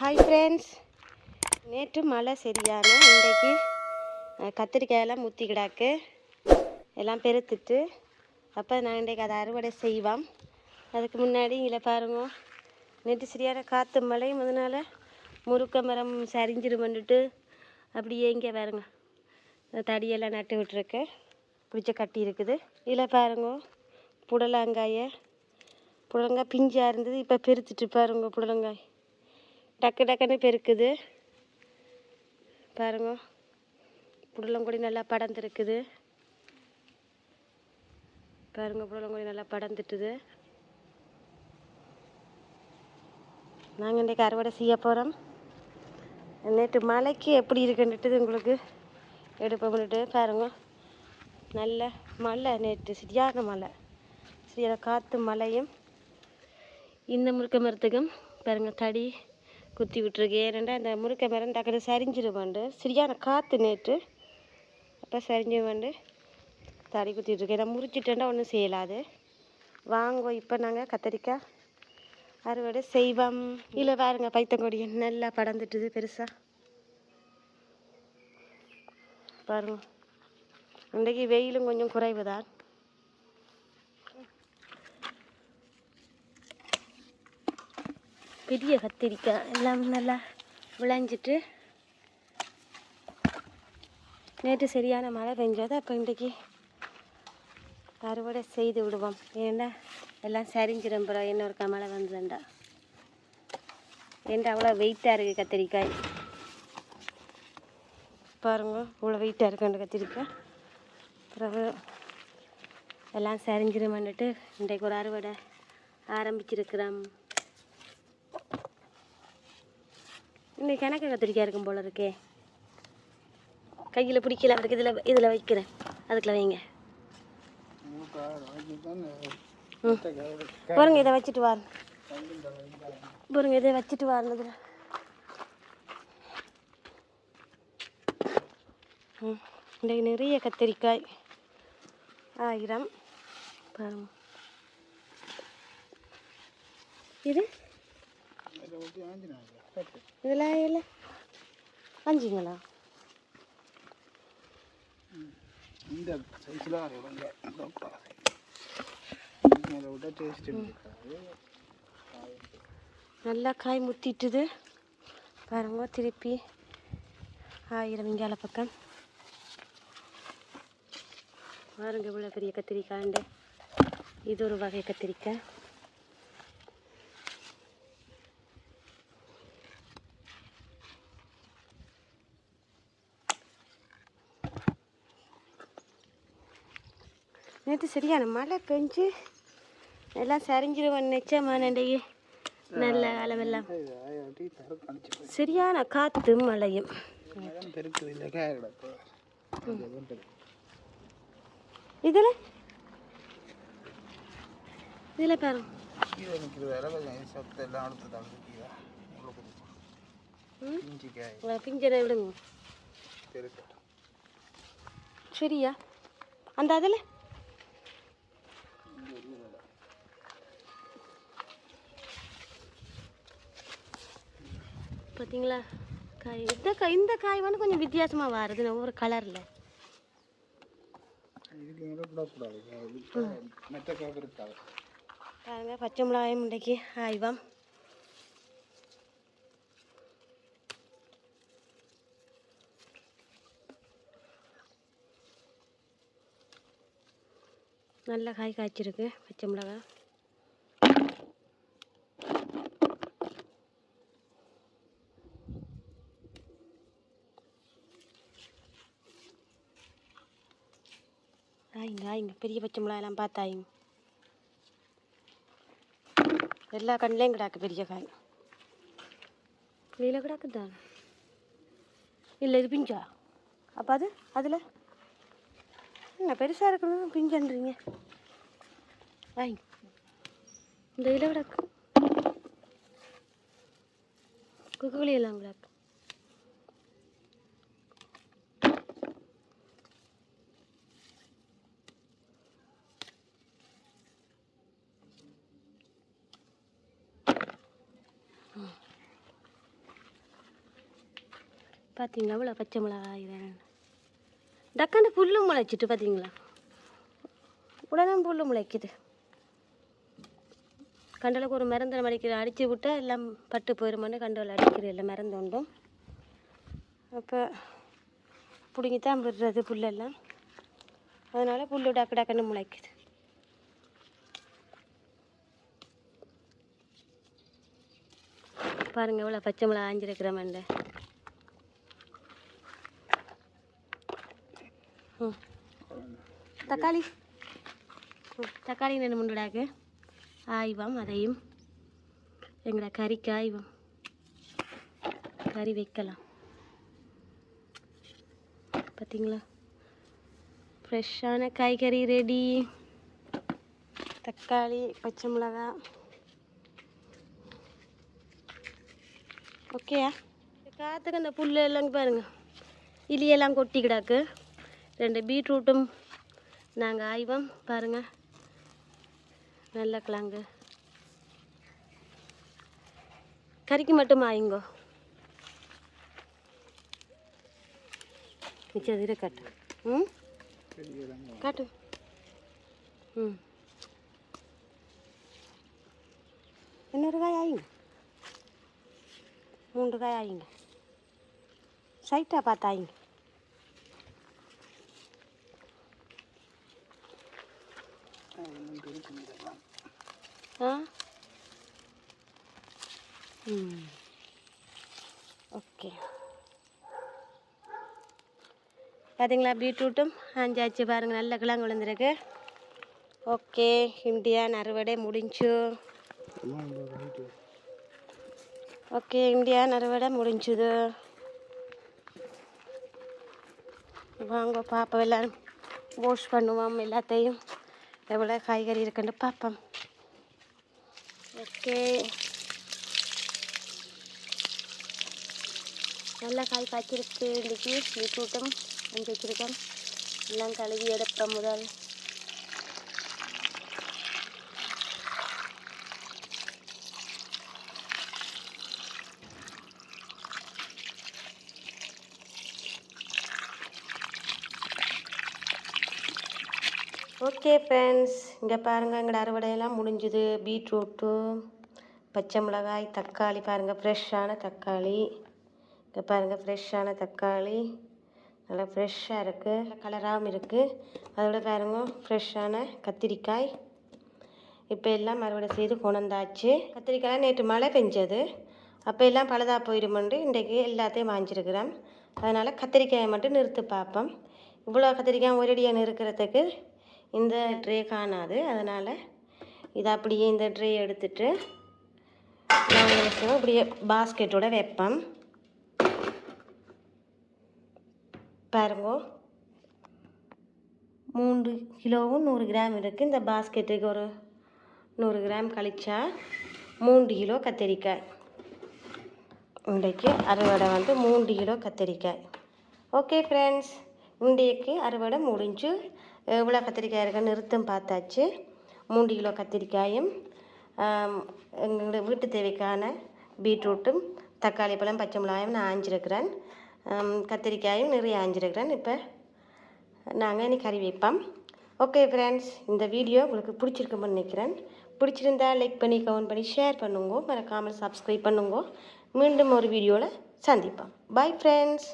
Hi friends நேற்று மழை சரியான இன்றைக்கு கத்திரிக்காயெல்லாம் முத்தி கிடாக்கு. எல்லாம் பெருத்துட்டு அப்போ நான் இன்றைக்கு அதை அறுவடை செய்வோம். அதுக்கு முன்னாடி இதில் பாருங்க. நேற்று சரியான காற்று மழையும் அதனால் முறுக்க மரம் சரிஞ்சிருமன்னுட்டு அப்படியே இங்கே பாருங்க. தடியெல்லாம் நட்டு விட்டுருக்கு. பிடிச்ச கட்டி இருக்குது. இதில் பாருங்க. புடலங்காயை புடலங்காய் பிஞ்சாக இருந்தது இப்போ பெருத்துட்டு பாருங்க புடலங்காய். டக்கு டக்குன்னு பெருக்குது. பாருங்க. புடலங்கொடி நல்லா படர்ந்துருக்குது. பாருங்க புடலங்கொடி நல்லா படர்ந்துட்டுது. நாங்கள் இன்றைக்கு அறுவடை செய்ய போகிறோம் நேற்று மழைக்கு எப்படி இருக்குன்னுட்டு உங்களுக்கு எடுப்போம்னுட்டு பாருங்க. நல்ல மழை நேற்று சரியான மழை. சரியான காற்று மழையும். இந்த முழுக்க மரத்துக்கும் பாருங்க தடி குத்தி விட்டுருக்கு. ஏனெண்டா இந்த முருக்க மரம் டக்குனு சரிஞ்சிருவாண்டு சரியான காற்று நேற்று. அப்போ சரிஞ்சிருவாண்டு தடி குத்திட்டு இருக்கு ஏன்னா முறிச்சிட்டேன்டா ஒன்றும் செய்யலாது. வாங்குவோம் இப்போ நாங்கள் கத்திரிக்காய் அறுவடை செய்வோம். இல்லை பாருங்க பைத்தங்கொடி நல்லா படர்ந்துட்டுது பெருசாக பாருங்க. இன்றைக்கு வெயிலும் கொஞ்சம் குறைவு தான் பெரிய கத்திரிக்காய் எல்லாம் நல்லா விளைஞ்சிட்டு நேற்று சரியான மழை பெஞ்சது அப்போ இன்றைக்கு அறுவடை செய்து விடுவோம். ஏன்னா எல்லாம் சரிஞ்சிடும் பிறகு இன்னொருக்கா மழை வந்ததுண்டா. ஏன்டா அவ்வளோ வெயிட்டாக இருக்குது கத்திரிக்காய்? பாருங்க இவ்வளோ வெயிட்டாக இருக்குன்ற கத்திரிக்காய். பிறகு எல்லாம் சரிஞ்சிருமான்னுட்டு இன்றைக்கு ஒரு அறுவடை ஆரம்பிச்சிருக்கிறோம். எல்லாமே கணக்கு கத்திரிக்காய் இருக்கும் போல இருக்கே. கையில் பிடிக்கல அதுக்கு இதில் இதில் வைக்கிறேன். அதுக்குள்ள வைங்க. ம். பாருங்க இதை வச்சுட்டு வாரு பாருங்க இதை வச்சுட்டு வாருனதுல ம். இன்றைக்கு நிறைய கத்திரிக்காய். ஆயிரம். பாருங்க. இது? இதெல்லாம் இல்லை அஞ்சுங்களா இந்த சைஸில் விட நல்லா காய் முத்திட்டுது பாருங்க திருப்பி ஆயிரம் இங்கால பக்கம் பாருங்க இவ்வளோ பெரிய கத்திரிக்காய்ண்டு இது ஒரு வகை கத்திரிக்காய் நேற்று சரியான மழை பெஞ்சு எல்லாம் சரிஞ்சிருவோம் நிச்சயமா நண்டைக்கு நல்ல போய் சரியான காற்று மழையும். இதில்? இதில் பாருங்க. பிஞ்சரை விடுங்க. சரியா? அந்த அதில்? பார்த்தீங்களா காய் இந்த காய் இந்த காய் வந்து கொஞ்சம் வித்தியாசமாக வருது ஒவ்வொரு கலரில் பாருங்க பச்சை மிளகாயும் இன்றைக்கு ஆய்வாம். நல்ல காய் காய்ச்சிருக்கு பச்சை மிளகாய். ஆயிங்க ஆயிங்க. பெரிய பச்சை மிளகாயெல்லாம் பார்த்தாயிங்க எல்லா கண்ணிலையும் கிடாக்கு பெரிய காய். வெளியில் கிடக்குதா? இல்லை இது பிஞ்சா? அப்போ அது அதில்? என்ன பெருசாக இருக்கணும் பிஞ்சன்றீங்க. வாங்க இந்த இதில் கிடக்கு. குக்குகளி எல்லாம் கிடக்கு. பார்த்தீங்களா இவ்வளோ பச்சை மிளகாய் வேணும் டக்காண்டு புல்லு முளைச்சிட்டு பார்த்தீங்களா உடனே புல்லு முளைக்குது. கண்டலுக்கு ஒரு மருந்தில் மடிக்கிற அடித்து விட்டா எல்லாம் பட்டு போயிருமான்னு கண்டவில் அடிக்கிற இல்லை மருந்து உண்டும். அப்போ பிடுங்கித்தான் விடுறது புல்லெல்லாம். அதனால் புல் டக்கு டக்குன்னு முளைக்குது. பாருங்க இவ்வளோ பச்சை மிளகா ஆஞ்சிருக்கிற மண்டை. தக்காளி. ம், தக்காளி ரெண்டு முண்டுடாக்கு ஆய்வம் அதையும். எங்கட கறிக்கு ஆய்வம். கறி வைக்கலாம். பார்த்தீங்களா ஃப்ரெஷ்ஷான காய்கறி ரெடி தக்காளி பச்சை மிளகா. ஓகேயா காற்றுக்கு அந்த புல் எல்லாம் பாருங்கள் இலியெல்லாம் கொட்டி கிடாக்கு ரெண்டு பீட்ரூட்டும் நாங்கள் ஆய்வோம் பாருங்கள் நல்ல கிழங்கு. கறிக்கு மட்டும் ஆயுங்கோ மிச்சம் இரு காட்டு. ம்? காட்டு. ம். இன்னொரு காய் ஆயுங்க. மூன்று காய் ஆயுங்க. சைட்டாக பார்த்தாயிங்க ஆ ம் ஓகே பார்த்தீங்களா பீட்ரூட்டும் ஆஞ்சாச்சு பாருங்கள் நல்ல கிழங்கு விழுந்துருக்கு. ஓகே இந்தியான் அறுவடை முடிஞ்சு. ஓகே இந்தியான் அறுவடை முடிஞ்சுது. வாங்க பாப்பா எல்லாரும் வாஷ் பண்ணுவோம் எல்லாத்தையும். எவ்வளோ காய்கறி இருக்குன்னு பார்ப்போம். ஓகே. நல்லா காய் காய்ச்சிருக்கு. இன்றைக்கி பீட்ரூட்டும் செஞ்சு வச்சுருக்கேன். எல்லாம் கழுவி எடுப்பேன் முதல். ஓகே ஃப்ரெண்ட்ஸ் இங்கே பாருங்கள் எங்களோட அறுவடையெல்லாம் முடிஞ்சுது. பீட்ரூட்டு பச்சை மிளகாய் தக்காளி பாருங்கள் ஃப்ரெஷ்ஷான தக்காளி. இங்கே பாருங்கள் ஃப்ரெஷ்ஷான தக்காளி. நல்லா ஃப்ரெஷ்ஷாக இருக்குது நல்லா கலராகவும் இருக்குது அதோட பாருங்க ஃப்ரெஷ்ஷான கத்திரிக்காய். இப்போ எல்லாம் அறுவடை செய்து கொண்டாச்சு கத்திரிக்காய் நேற்று மழை பெஞ்சது. அப்போ எல்லாம் பழுதாக போயிடுமெண்டு இன்றைக்கு எல்லாத்தையும் வாங்கியிருக்கிறேன் அதனால் கத்திரிக்காயை மட்டும் நிறுத்து பார்ப்போம். இவ்வளோ கத்திரிக்காய் ஒரேடியாக நிறுக்கிறதுக்கு இந்த ட்ரே காணாது. அதனால் இதை அப்படியே இந்த ட்ரே எடுத்துட்டு நான் அப்படியே பாஸ்கெட்டோட வைப்பேன். பாருங்க. மூன்று கிலோவும் நூறு கிராம் இருக்குது இந்த பாஸ்கெட்டுக்கு ஒரு நூறு கிராம் கழிச்சா மூன்று கிலோ கத்திரிக்காய். இன்றைக்கு அறுவடை வந்து மூன்று கிலோ கத்திரிக்காய். ஓகே ஃப்ரெண்ட்ஸ் இன்றைக்கு அறுவடை முடிஞ்சு. எவ்வளோ கத்திரிக்காய் இருக்குன்னு நிறுத்தம் பார்த்தாச்சு. மூன்று கிலோ கத்திரிக்காயும் எங்களுடைய எங்களோட வீட்டு தேவைக்கான பீட்ரூட்டும் தக்காளி பழம் பச்சை மிளகாயும் நான் ஆஞ்சிருக்கிறேன் கத்திரிக்காயும் நிறைய ஆஞ்சிருக்கிறேன் இப்போ நாங்கள் இனி கறி வைப்போம். ஓகே ஃப்ரெண்ட்ஸ் இந்த வீடியோ உங்களுக்கு பிடிச்சிருக்குன்னு நினைக்கிறேன். பிடிச்சிருந்தா லைக் பண்ணி கமெண்ட் பண்ணி ஷேர் பண்ணுங்க. மறக்காமல் சப்ஸ்கிரைப் பண்ணுங்க. மீண்டும் ஒரு வீடியோவில் சந்திப்போம். Bye friends